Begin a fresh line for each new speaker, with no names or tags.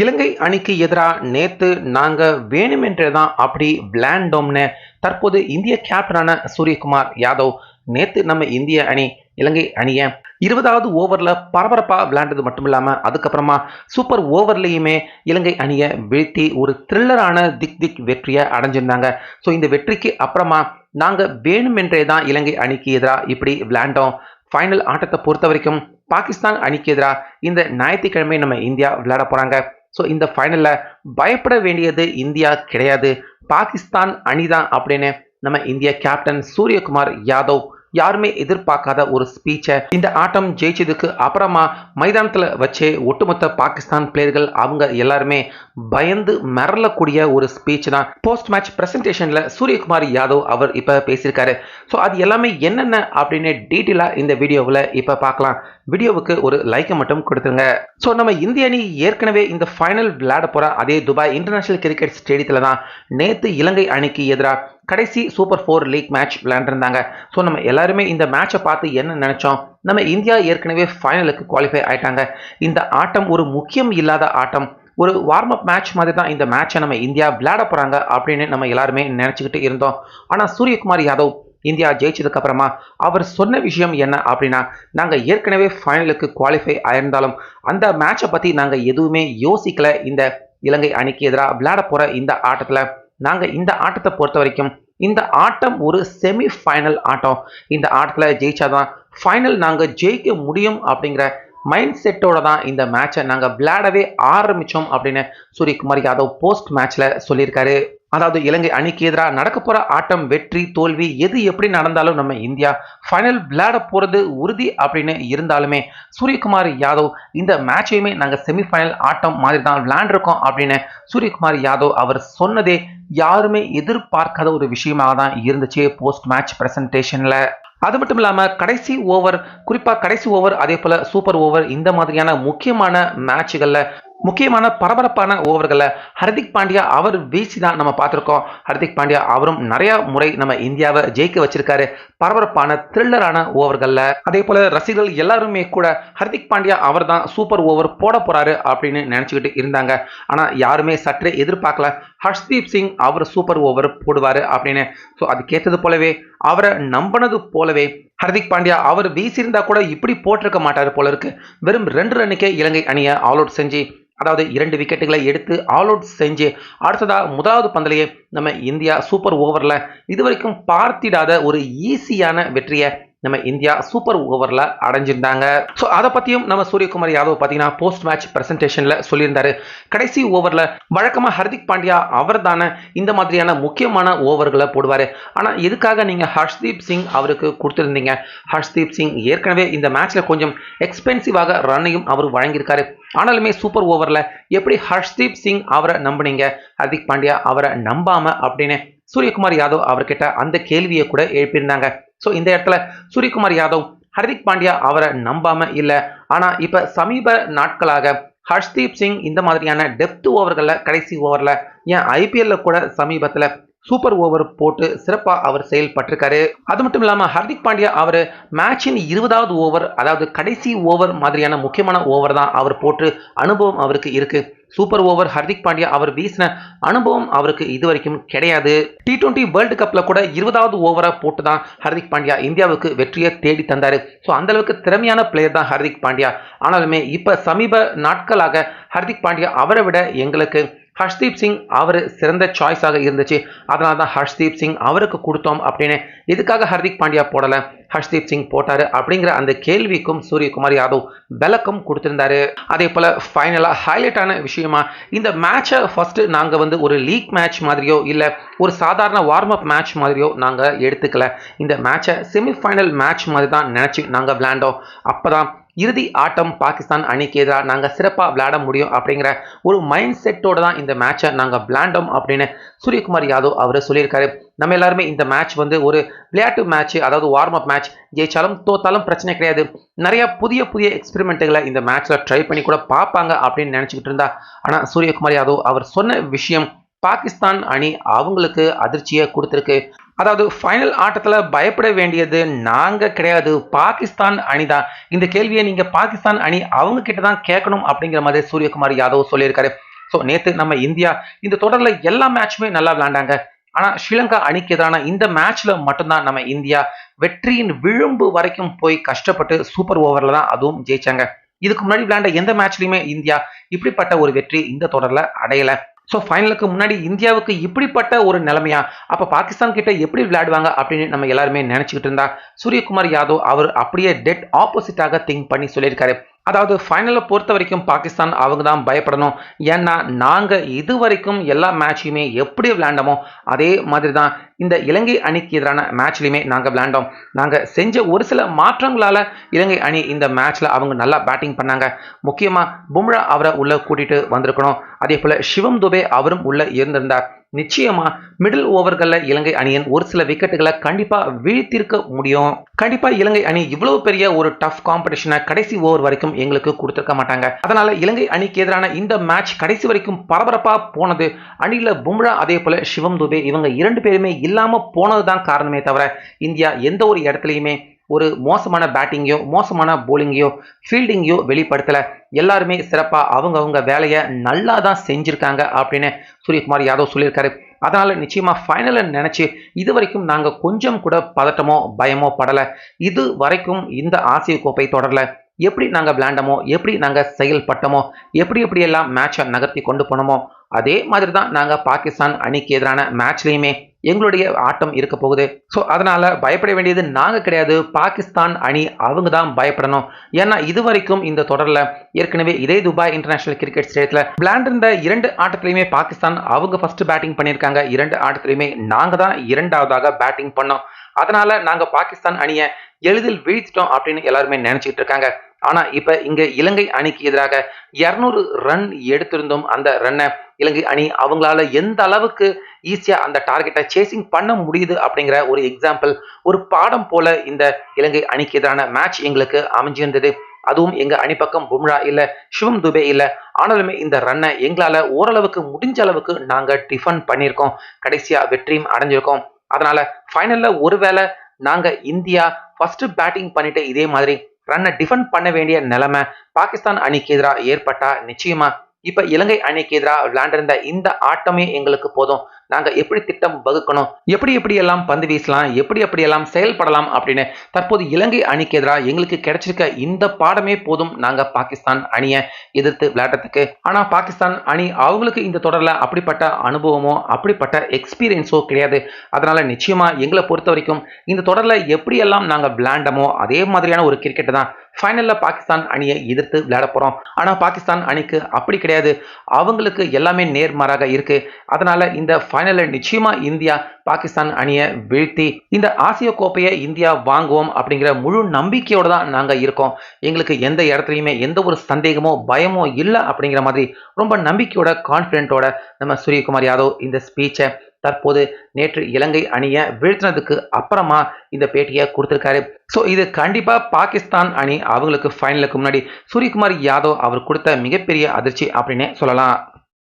இலங்கை அணிக்கு எதிராக நேத்து நாங்க வேணுமென்றே தான் அப்படி விளையாண்டோம்னு தற்போது இந்திய கேப்டனான சூரியகுமார் யாதவ் நேத்து நம்ம இந்திய அணி இலங்கை அணியை இருபதாவது ஓவரில் பரபரப்பாக விளையாண்டது மட்டும் இல்லாமல் அதுக்கப்புறமா சூப்பர் ஓவர்லேயுமே இலங்கை அணியை வீழ்த்தி ஒரு த்ரில்லரான திக் திக் வெற்றியை அடைஞ்சிருந்தாங்க. ஸோ இந்த வெற்றிக்கு அப்புறமா நாங்கள் வேணுமென்றே தான் இலங்கை அணிக்கு எதிராக இப்படி விளையாண்டோம். ஃபைனல் ஆட்டத்தை பொறுத்த வரைக்கும் பாகிஸ்தான் அணிக்கு எதிராக இந்த ஞாயிற்றுக்கிழமை நம்ம இந்தியா விளையாட போகிறாங்க ஸோ இந்த ஃபைனலில் பயப்பட வேண்டியது இந்தியா கிடையாது. பாகிஸ்தான் அணிதான் அப்படின்னு நம்ம இந்திய கேப்டன் சூரியகுமார் யாதவ் யாருமே எதிர்பார்க்காத ஒரு ஸ்பீச்சை இந்த ஆட்டம் ஜெயிச்சதுக்கு அப்புறமா மைதானத்தில் வச்சு ஒட்டுமொத்த பாகிஸ்தான் பிளேயர்கள் அவங்க எல்லாருமே பயந்து மிரளக்கூடிய ஒரு ஸ்பீச் தான். போஸ்ட் மேட்ச் பிரசன்டேஷனில் சூரியகுமார் யாதவ் அவர் இப்போ பேசியிருக்காரு. ஸோ அது எல்லாமே என்னென்ன அப்படின்னு டீட்டெயிலாக இந்த வீடியோவில் இப்போ பார்க்கலாம். வீடியோவுக்கு ஒரு லைக்கை மட்டும் கொடுத்துருங்க. ஸோ நம்ம இந்திய அணி ஏற்கனவே இந்த ஃபைனல் விளையாட போகிற அதே துபாய் இன்டர்நேஷனல் கிரிக்கெட் ஸ்டேடியத்தில் தான் நேற்று இலங்கை அணிக்கு எதிராக கடைசி சூப்பர் ஃபோர் லீக் மேட்ச் விளையாண்டுருந்தாங்க. ஸோ நம்ம எல்லாருமே இந்த மேட்சை பார்த்து என்ன நினச்சோம்? நம்ம இந்தியா ஏற்கனவே ஃபைனலுக்கு குவாலிஃபை ஆயிட்டாங்க. இந்த ஆட்டம் ஒரு முக்கியம் இல்லாத ஆட்டம். ஒரு வார்ம் அப் மேட்ச் மாதிரி தான் இந்த மேட்சை நம்ம இந்தியா விளையாட போகிறாங்க அப்படின்னு நம்ம எல்லாருமே நினச்சிக்கிட்டு இருந்தோம். ஆனால் சூரியகுமார் யாதவ் இந்தியா ஜெயிச்சதுக்கு அப்புறமா அவர் சொன்ன விஷயம் என்ன அப்படின்னா நாங்கள் ஏற்கனவே ஃபைனலுக்கு குவாலிஃபை ஆயிருந்தாலும் அந்த மேட்சை பற்றி நாங்கள் எதுவுமே யோசிக்கல. இந்த இலங்கை அணிக்கு எதிராக விளையாட போகிற இந்த ஆட்டத்தில் நாங்கள் இந்த ஆட்டத்தை பொறுத்த வரைக்கும் இந்த ஆட்டம் ஒரு செமி ஃபைனல் ஆட்டம். இந்த ஆட்டத்தில் ஜெயிச்சாதான் ஃபைனல் நாங்கள் ஜெயிக்க முடியும் அப்படிங்கிற மைண்ட் செட்டோட தான் இந்த மேட்சை நாங்கள் விளையாடவே ஆரம்பித்தோம் அப்படின்னு சூரியகுமார் யாதவ் போஸ்ட் மேட்ச்சில் சொல்லியிருக்காரு. அதாவது இலங்கை அணிக்கு எதிராக நடக்க போகிற ஆட்டம் வெற்றி தோல்வி எது எப்படி நடந்தாலும் நம்ம இந்தியா ஃபைனல் விளையாட போகிறது உறுதி அப்படின்னு இருந்தாலுமே சூரியகுமார் யாதவ் இந்த மேட்சையுமே நாங்கள் செமிஃபைனல் ஆட்டம் மாதிரி தான் விளையாண்டுருக்கோம் அப்படின்னு சூரியகுமார் யாதவ் அவர் சொன்னதே யாருமே எதிர்பார்க்காத ஒரு விஷயமாக தான் இருந்துச்சு போஸ்ட் மேட்ச் ப்ரெசன்டேஷனில் அது மட்டும் இல்லாமல் கடைசி ஓவர் குறிப்பாக கடைசி ஓவர் அதே போல் சூப்பர் ஓவர் இந்த மாதிரியான முக்கியமான மேட்சுகளில் முக்கியமான பரபரப்பான ஓவர்களை ஹர்திக் பாண்டியா அவர் வீசி தான் நம்ம பார்த்துருக்கோம். ஹர்திக் பாண்டியா அவரும் நிறைய முறை நம்ம இந்தியாவை ஜெயிக்க வச்சிருக்காரு. பரபரப்பான த்ரில்லரான ஓவர்களில். அதே போல ரசிகர்கள் எல்லாருமே கூட ஹர்திக் பாண்டியா அவர் தான் சூப்பர் ஓவர் போட போறாரு அப்படின்னு நினச்சிக்கிட்டு இருந்தாங்க. ஆனால் யாருமே சற்றே எதிர்பார்க்கல ஹர்ஷ்தீப் சிங் அவர் சூப்பர் ஓவர் போடுவார் அப்படின்னு. ஸோ அது கேட்டது போலவே அவரை நம்பினது போலவே ஹர்திக் பாண்டியா அவர் வீசியிருந்தா கூட இப்படி போட்டிருக்க மாட்டார் போல இருக்கு. வெறும் ரெண்டு ரன்னுக்கே இலங்கை அணியை ஆல் அவுட் செஞ்சு அதாவது இரண்டு விக்கெட்டுகளை எடுத்து ஆல் அவுட் செஞ்சு அடுத்ததாக முதலாவது பந்தலையே நம்ம இந்தியா சூப்பர் ஓவரில் இதுவரைக்கும் பார்த்திடாத ஒரு ஈஸியான வெற்றியை நம்ம இந்தியா சூப்பர் ஓவரில் அடைஞ்சிருந்தாங்க. ஸோ அதை பற்றியும் நம்ம சூரியகுமார் யாதவ் பார்த்தீங்கன்னா போஸ்ட் மேட்ச் ப்ரெசன்டேஷனில் சொல்லியிருந்தாரு. கடைசி ஓவரில் வழக்கமாக ஹர்திக் பாண்டியா அவர் தானே இந்த மாதிரியான முக்கியமான ஓவர்களை போடுவார். ஆனால் எதுக்காக நீங்கள் ஹர்ஷ்தீப் சிங் அவருக்கு கொடுத்துருந்தீங்க? ஹர்ஷ்தீப் சிங் ஏற்கனவே இந்த மேட்ச்சில் கொஞ்சம் எக்ஸ்பென்சிவாக ரன்னையும் அவர் வழங்கியிருக்காரு. ஆனாலுமே சூப்பர் ஓவரில் எப்படி ஹர்ஷ்தீப் சிங் அவரை நம்புனீங்க? ஹர்திக் பாண்டியா அவரை நம்பாமல் அப்படின்னு சூரியகுமார் யாதவ் அவர்கிட்ட அந்த கேள்வியை கூட எழுப்பியிருந்தாங்க. ஸோ இந்த இடத்துல சூரியகுமார் யாதவ் ஹர்திக் பாண்டியா அவரை நம்பாம இல்லை. ஆனால் இப்போ சமீப நாட்களாக ஹர்ஷ்தீப் சிங் இந்த மாதிரியான டெப்த் ஓவர்களில் கடைசி ஓவரில் ஏன் ஐபிஎல்ல கூட சமீபத்தில் சூப்பர் ஓவர் போட்டு சிறப்பாக அவர் செயல்பட்டிருக்காரு. அது மட்டும் இல்லாமல் ஹர்திக் பாண்டியா அவர் மேட்சின் இருபதாவது ஓவர் அதாவது கடைசி ஓவர் மாதிரியான முக்கியமான ஓவர் தான் அவர் போட்டு அனுபவம் அவருக்கு இருக்குது சூப்பர் ஓவர் ஹர்திக் பாண்டியா அவர் வீசின அனுபவம் அவருக்கு இது வரைக்கும் கிடையாது டி டுவெண்ட்டி வேர்ல்டு கப்பில் கூட இருபதாவது ஓவராக போட்டு தான் ஹர்திக் பாண்டியா இந்தியாவுக்கு வெற்றியை தேடி தந்தார். ஸோ அந்தளவுக்கு திறமையான பிளேயர் தான் ஹர்திக் பாண்டியா. ஆனாலுமே இப்போ சமீப நாட்களாக ஹர்திக் பாண்டியா அவரை விட எங்களுக்கு ஹர்ஷ்தீப் சிங் அவர் சிறந்த சாய்ஸாக இருந்துச்சு. அதனால தான் ஹர்ஷ்தீப் சிங் அவருக்கு கொடுத்தோம் அப்படின்னு எதுக்காக ஹர்திக் பாண்டியா போடலை. ஹர்ஷ்தீப் சிங் போட்டாரு அப்படிங்கிற அந்த கேள்விக்கும் சூரியகுமார் யாதவ் விளக்கம் கொடுத்திருந்தாரு. அதே போல் ஃபைனலாக ஹைலைட்டான விஷயமா இந்த மேட்சை ஃபர்ஸ்ட் நாங்கள் வந்து ஒரு லீக் மேட்ச் மாதிரியோ இல்லை ஒரு சாதாரண வார்ம் அப் மேட்ச் மாதிரியோ நாங்கள் எடுத்துக்கல. இந்த மேட்சை செமிஃபைனல் மேட்ச் மாதிரி தான் நினச்சி நாங்கள் விளையாண்டோம். அப்போ தான் இறுதி ஆட்டம் பாகிஸ்தான் அணிக்கு எதிராக நாங்கள் சிறப்பாக விளையாட முடியும் அப்படிங்கிற ஒரு மைண்ட் செட்டோட தான் இந்த மேட்சை நாங்கள் விளையாண்டோம் அப்படின்னு சூரியகுமார் யாதவ் அவர் சொல்லியிருக்காரு. நம்ம எல்லாருமே இந்த மேட்ச் வந்து ஒரு விளையாட்டு மேட்ச் அதாவது வார்ம் அப் மேட்ச் ஜெயிச்சாலும் தோத்தாலும் பிரச்சனை கிடையாது. நிறைய புதிய புதிய எக்ஸ்பெரிமெண்ட்டுகளை இந்த மேட்ச்சில் ட்ரை பண்ணி கூட பார்ப்பாங்க அப்படின்னு நினச்சிக்கிட்டு இருந்தா. ஆனால் சூரியகுமார் யாதவ் அவர் சொன்ன விஷயம் பாகிஸ்தான் அணி அவங்களுக்கு அதிர்ச்சியை கொடுத்துருக்கு. அதாவது ஃபைனல் ஆட்டத்தில் பயப்பட வேண்டியது நாங்கள் கிடையாது. பாகிஸ்தான் அணிதான் இந்த கேள்வியை நீங்கள் பாகிஸ்தான் அணி அவங்க கிட்ட தான் கேட்கணும் அப்படிங்கிற மாதிரி சூரியகுமார் யாதவ் சொல்லியிருக்காரு. ஸோ நேற்று நம்ம இந்தியா இந்த தொடரில் எல்லா மேட்சுமே நல்லா விளையாண்டாங்க. ஆனால் ஸ்ரீலங்கா அணிக்கு எதிரான இந்த மேட்ச்ல மட்டும்தான் நம்ம இந்தியா வெற்றியின் விழும்பு வரைக்கும் போய் கஷ்டப்பட்டு சூப்பர் ஓவரில் தான் அதுவும் ஜெயிச்சாங்க. இதுக்கு முன்னாடி விளையாண்ட எந்த மேட்ச்லையுமே இந்தியா இப்படிப்பட்ட ஒரு வெற்றி இந்த தொடரில் அடையலை. ஸோ ஃபைனலுக்கு முன்னாடி இந்தியாவுக்கு இப்படிப்பட்ட ஒரு நிலைமையா? அப்ப பாகிஸ்தான் கிட்ட எப்படி விளையாடுவாங்க அப்படின்னு நம்ம எல்லாருமே நினச்சிக்கிட்டு இருந்தா? சூரியகுமார் யாதவ் அவர் அப்படியே டெட் ஆப்போசிட்டாக திங்க் பண்ணி சொல்லியிருக்காரு. அதாவது ஃபைனலை பொறுத்த வரைக்கும் பாகிஸ்தான் அவங்க தான் பயப்படணும். ஏன்னா நாங்கள் இது வரைக்கும் எல்லா மேட்சையுமே எப்படி விளையாண்டோமோ அதே மாதிரி தான் இந்த இலங்கை அணிக்கு எதிரான மேட்ச்லையுமே நாங்கள் விளையாண்டோம். நாங்கள் செஞ்ச ஒரு சில மாற்றங்களால் இலங்கை அணி இந்த மேட்ச்சில் அவங்க நல்லா பேட்டிங் பண்ணாங்க. முக்கியமாக பும்ரா அவரை உள்ளே கூட்டிகிட்டு வந்திருக்கணும். அதே போல் சிவம் துபே அவரும் உள்ளே இருந்திருந்தார். நிச்சயமா மிடில் ஓவர்கள்ல இலங்கை அணியின் ஒரு சில விக்கெட்டுகளை கண்டிப்பா வீழ்த்திருக்க முடியும். கண்டிப்பா இலங்கை அணி இவ்வளவு பெரிய ஒரு டஃப் காம்படிஷனை கடைசி ஓவர் வரைக்கும் எங்களுக்கு கொடுத்திருக்க மாட்டாங்க. அதனால இலங்கை அணிக்கு எதிரான இந்த மேட்ச் கடைசி வரைக்கும் பரபரப்பா போனது அணியில் பும்ரா அதே போல சிவம் துபே இவங்க இரண்டு பேருமே இல்லாம போனதுதான் காரணமே தவிர இந்தியா எந்த ஒரு இடத்துலையுமே ஒரு மோசமான பேட்டிங்கையோ மோசமான போலிங்கையோ ஃபீல்டிங்கையோ வெளிப்படுத்தலை. எல்லாருமே சிறப்பாக அவங்கவுங்க வேலையை நல்லா தான் செஞ்சுருக்காங்க அப்படின்னு சூரியகுமார் யாதவ் சொல்லியிருக்காரு. அதனால் நிச்சயமாக ஃபைனலில் நினச்சி இது வரைக்கும் நாங்கள் கொஞ்சம் கூட பதட்டமோ பயமோ படலை. இது வரைக்கும் இந்த ஆசிய கோப்பை தொடரல எப்படி நாங்கள் விளையாண்டமோ எப்படி நாங்கள் செயல்பட்டமோ எப்படி எப்படியெல்லாம் மேட்சை நகர்த்தி கொண்டு போனோமோ அதே மாதிரி தான் நாங்கள் பாகிஸ்தான் அணிக்கு எதிரான மேட்ச்லேயுமே எங்களுடைய ஆட்டம் இருக்க போகுது. ஸோ அதனால் பயப்பட வேண்டியது நாங்கள் கிடையாது. பாகிஸ்தான் அணி அவங்க தான் பயப்படணும். ஏன்னா இது வரைக்கும் இந்த தொடரில் ஏற்கனவே இதே துபாய் இன்டர்நேஷனல் கிரிக்கெட் ஸ்டேடியத்தில் விளையாண்டிருந்த இரண்டு ஆட்டத்திலையுமே பாகிஸ்தான் அவங்க ஃபர்ஸ்ட் பேட்டிங் பண்ணியிருக்காங்க. இரண்டு ஆட்டத்திலையுமே நாங்கள் தான் இரண்டாவதாக பேட்டிங் பண்ணோம். அதனால் நாங்கள் பாகிஸ்தான் அணியை எளிதில் வீழ்த்திட்டோம் அப்படின்னு எல்லாருமே நினச்சிக்கிட்டு இருக்காங்க. ஆனா இப்ப இங்க இலங்கை அணிக்கு எதிராக இருநூறு ரன் எடுத்திருந்தோம் அந்த ரன்னை இலங்கை அணி அவங்களால எந்த அளவுக்கு ஈஸியா அந்த டார்கெட்டை சேசிங் பண்ண முடியுது அப்படிங்கிற ஒரு எக்ஸாம்பிள் ஒரு பாடம் போல இந்த இலங்கை அணிக்கு எதிரான மேட்ச் எங்களுக்கு அமைஞ்சிருந்தது. அதுவும் எங்க அணிப்பக்கம் பும்ரா இல்ல சிவம் துபே இல்ல ஆனாலுமே இந்த ரன்னை எங்களால ஓரளவுக்கு முடிஞ்ச அளவுக்கு நாங்க டிஃபன் பண்ணியிருக்கோம். கடைசியா வெற்றியும் அடைஞ்சிருக்கோம். அதனால ஃபைனல்ல ஒருவேளை நாங்க இந்தியா ஃபர்ஸ்ட் பேட்டிங் பண்ணிட்டு இதே மாதிரி ரன்னை டிஃபெண்ட் பண்ண வேண்டிய நிலைமை பாகிஸ்தான் அணிக்கு எதிராக ஏற்பட்டா நிச்சயமா. இப்ப இலங்கை அணிக்கு எதிராக விளையாண்டிருந்த இந்த ஆட்டமே எங்களுக்கு போதும். நாங்க எப்படி திட்டம் வகுக்கணும்? எப்படி எப்படி எல்லாம் பந்து வீசலாம்? எப்படி எப்படி எல்லாம் செயல்படலாம் அப்படின்னு தற்போது இலங்கை அணிக்கு எதிராக எங்களுக்கு கிடைச்சிருக்க இந்த பாடமே போதும் நாங்க பாகிஸ்தான் அணியை எதிர்த்து விளையாடுறதுக்கு. ஆனா பாகிஸ்தான் அணி அவங்களுக்கு இந்த தொடர்ல அப்படிப்பட்ட அனுபவமோ அப்படிப்பட்ட எக்ஸ்பீரியன்ஸோ கிடையாது. அதனால நிச்சயமா எங்களை பொறுத்த வரைக்கும் இந்த தொடர்ல எப்படியெல்லாம் நாங்க விளையாண்டமோ அதே மாதிரியான ஒரு கிரிக்கெட் தான் ஃபைனல்ல பாகிஸ்தான் அணியை எதிர்த்து விளையாட போறோம். ஆனா பாகிஸ்தான் அணிக்கு அப்படி கிடையாது. அவங்களுக்கு எல்லாமே நேர்மாறாக இருக்கு. அதனால இந்த ஃபைனல்ல நிச்சயமா இந்தியா பாகிஸ்தான் அணியை வீழ்த்தி இந்த ஆசிய கோப்பையை இந்தியா வாங்குவோம் அப்படிங்கிற முழு நம்பிக்கையோட தான் நாங்க இருக்கோம். எங்களுக்கு எந்த இடத்துலையுமே எந்த ஒரு சந்தேகமோ பயமோ இல்லை அப்படிங்கிற மாதிரி ரொம்ப நம்பிக்கையோட கான்ஃபிடென்ட்டோட நம்ம சூரியகுமார் யாதவ் இந்த ஸ்பீச்சை தற்போது நேற்று இலங்கை அணியை வீழ்த்தினதுக்கு அப்புறமா இந்த பேட்டியை கொடுத்திருக்காரு. ஸோ இது கண்டிப்பா பாகிஸ்தான் அணி அவங்களுக்கு ஃபைனலுக்கு முன்னாடி சூரியகுமார் யாதவ் அவர் கொடுத்த மிகப்பெரிய அதிர்ச்சி அப்படின்னே சொல்லலாம்.